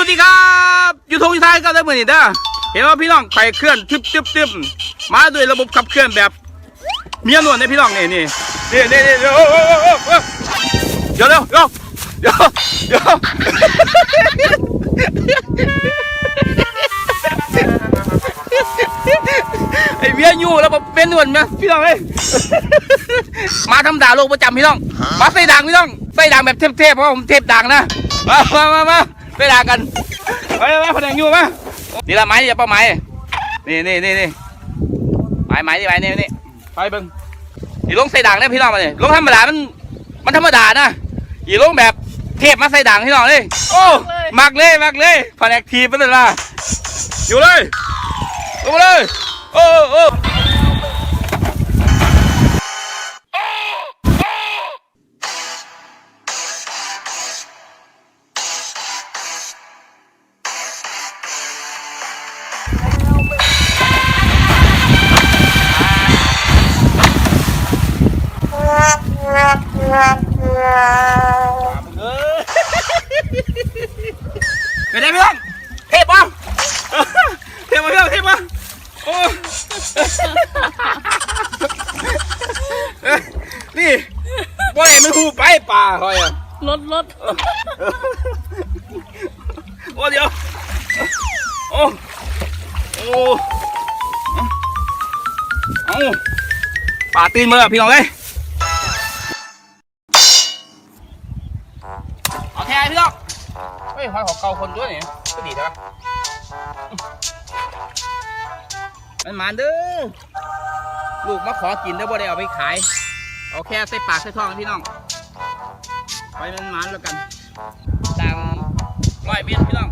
วัสดีครับอยูทูบยูไทยก็ได้เหมือนนี่เด้อเห็นว่าพี่น้องไข่เคลื่อนทึบทึบทึบมาด้วยระบบขับเคลื่อนแบบเมียนวลเนี่ยพี่น้องนี่นี่นี่นี่นี่เดี๋ยวเดี๋ยวเดี๋ยวเดี๋ยวเดี๋ยวไอเมียอยู่แล้วเป็นนวลไหมพี่น้องเอ้ยมาทำด่าโลกประจำพี่น้องมาใส่ด่างพี่น้องใส่ด่างแบบเทพๆเพราะผมเทพด่างนะมามามา มาใส่ด่างกันไปมาแผนงอยู่มานี่ละไม้อย่าเป้าไม้นี่นี่นี่นี่ไม้ไม้นี่ไม้นี่นี่ไปเบิ้งอีลงใส่ด่างเนี่ยพี่น้องมาเนี่ยลงธรรมดามันมันธรรมดานะอีลงแบบเทพมาใส่ด่างพี่น้องเลยโอ้มักเลยมักเลยแผนกทีมไปเลยล่ะอยู่เลยลงมาเลยโอ้โอ้ เป็นไงพี่น้องเทพบ้างเทพบ้างพี่น้องเทพบ้างโอ้เอ้ยนี่บ่ได้มันหูไปป่าคอยอะรถรถโอ้เดี๋ยว โอ้โอ้เอาป่าตีนมาแล้วพี่น้องเอ้ยเอาแท้พี่น้อง เฮ้ยหอยของเก่าคนด้วยนี่ก็ดีใช่ปะมันมานเด้อลูกมาขอกินเด้อบ่ได้เอาไปขายเอาแค่ใส่ปากใส่ท้องพี่น้องไปมันมานแล้วกันดังร้อยเมตรพี่น้อง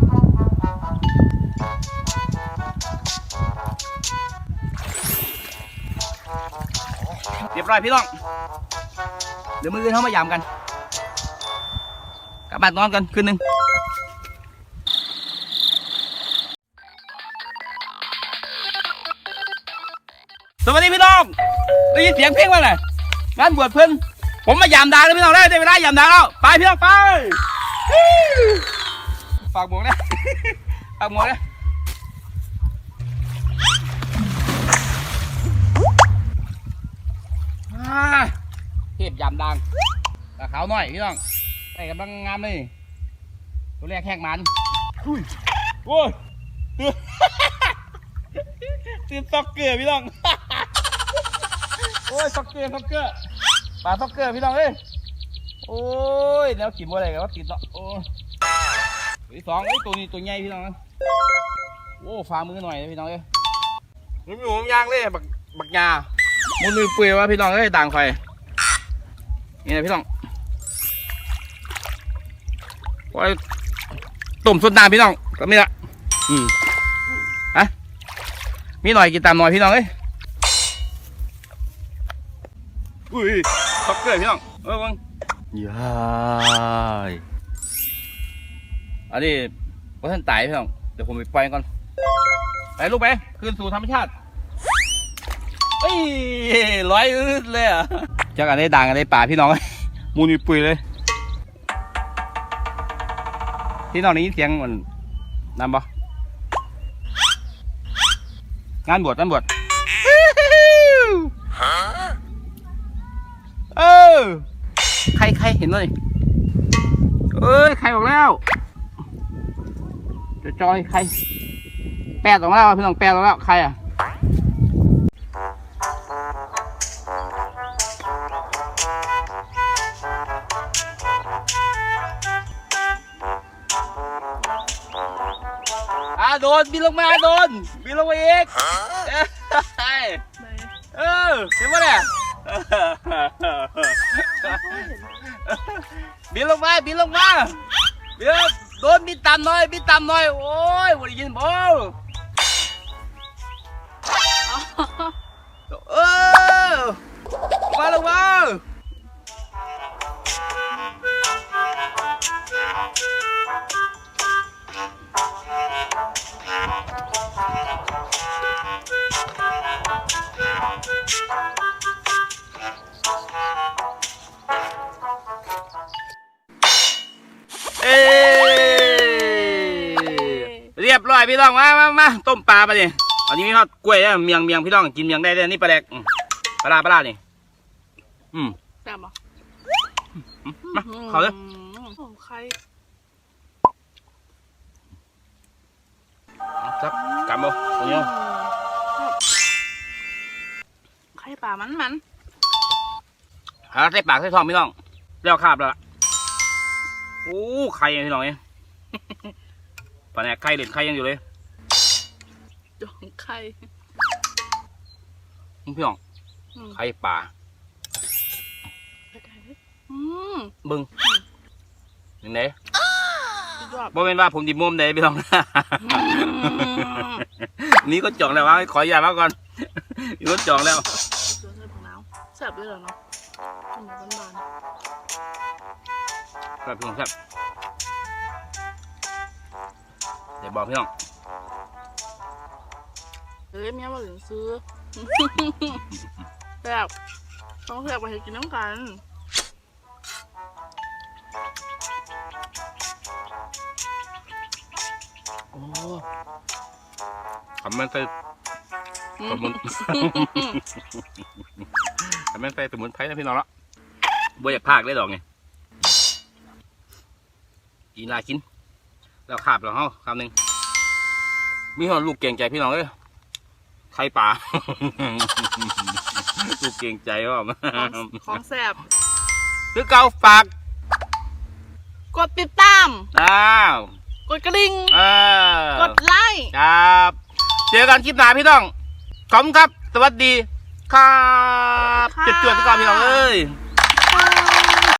เรียบร้อยพี่น้อง เดี๋ยวมืออื่นเข้ามายามกันกลับบ้านนอนกันคืนหนึ่ง วัสดีพี่น้องได้ยินเสียงเพลงมั้ยงานบวชเพิ่นผมมายามดาแล้วพี่น้องได้ได้เวลายามดาแล้วไปพี่น้องไปฝากหมวกนะฝากหมวกนะเทพยำดังตาขาวหน่อยพี่น้องใส่กำลังงามเลยตัวแรกแขกมันอุ้ยโอ้ยตื่นตื่นซ็อกเกอร์พี่น้อง โอ้ยซ็อกเกอร์ซ็อกเกอร์ปลาซ็อกเกอร์พี่น้องเอ้ยโอ้ยแนวกินบ่อะไรกันว่าติดเนาะโอ้ยสองเอ้ตัวนี้ตัวใหญ่พี่น้องนะโอ้ฝ่ามือหน่อยพี่น้องเอ้ยนี่มีผมยางเลยบักบักยามุนมือเปื่อยว่าพี่น้องเอ้ยต่างไฟนี่นะพี่น้องโอ้ยต้มสุดน้ำพี่น้องก็มีละอืมฮะมีหน่อยกินตามหน่อยพี่น้องเอ้ย อุ้ยท็อกเกอร์พี่น้องเออเบังยายอันนี้ว่าท่านตายพี่น้องเดี๋ยวผมไปปล่อยก่อนไปลูกไปคืนสู่ธรรมชาติเอ้ยร้อยอืดเลยอะจากอันได้ดังอันได้ป่าพี่น้องมูนีปุยเลยพี่น้องได้ยินเสียงมันนั่นปะงานบวชงานบวช เออ ใครใครเห็นเลยเอ้ย ใครบอกแล้วจะจอยใคร แปดออกมาแล้วพี่น้องแปดออกมาแล้ว ใครอะอ่าโดนบินลงมาโดนบินลงมาอีก บินลงมาบินลงมาบินโดนบินตามน่อยบินตามน่อย โอ้ยวันนี้ยินบ อยพี่น้องมามามาต้มปลาไปดิอันนี้มีทอดกล้วยนะเมียงเมียงพี่น้องกินเมียงได้เลยนี่ปลาแดกอืมปลาร้าปลาร้านี่อืมแซ่บปะมาเขาเลยโอ้ไข่ครับกำเอาตรงนี้เอาไข่ปลามันมันหาใส่ปากใส่ท้องพี่น้องเรียวคาบแล้วล่ะโอ้ไข่พี่น้องเอง ปลาแดกไข่เหลือไข่ยังอยู่เลยจองไข่พี่น้องอืมไข่ปลาไข่เลยอืมบึงยังไงสุดยอดบ่เป็นว่าผมดิมุมได้พี่น้อง นี่ก็จองแล้ววะขออย่าตมาก่อนนี่ก็จองแล้วเจอเส้นผักน้ำแซ่บด้วยเหรอเนาะกินแบบบานครับพี่น้องครับ เดี๋ยวบอกพี่น้องๆเอ้ยเมียมาถึงซื้อแซ่บต้องแซ่บไปให้กินน้ำกันโอ้คำมันใส่สมุนคำมันใส่สมุนไพรนะพี่น้องละบ่อยากพากเลยดอกไงกินลากิน แล้วขาบแล้วเฮาคำหนึ่งมีหอนลูกเก่งใจพี่น้องเอ้ยไข่ป่า ลูกเก่งใจว่าของของแซ่บคือเกาฝากกดติดตาม อ้าว กดกระดิ่งเออกดไลค์ครับ เจอกันคลิปหน้าพี่น้อง ขอบคุณครับ สวัสดี ครับค่ะจุดจวดๆพี่ก่อนพี่น้องเอ้ย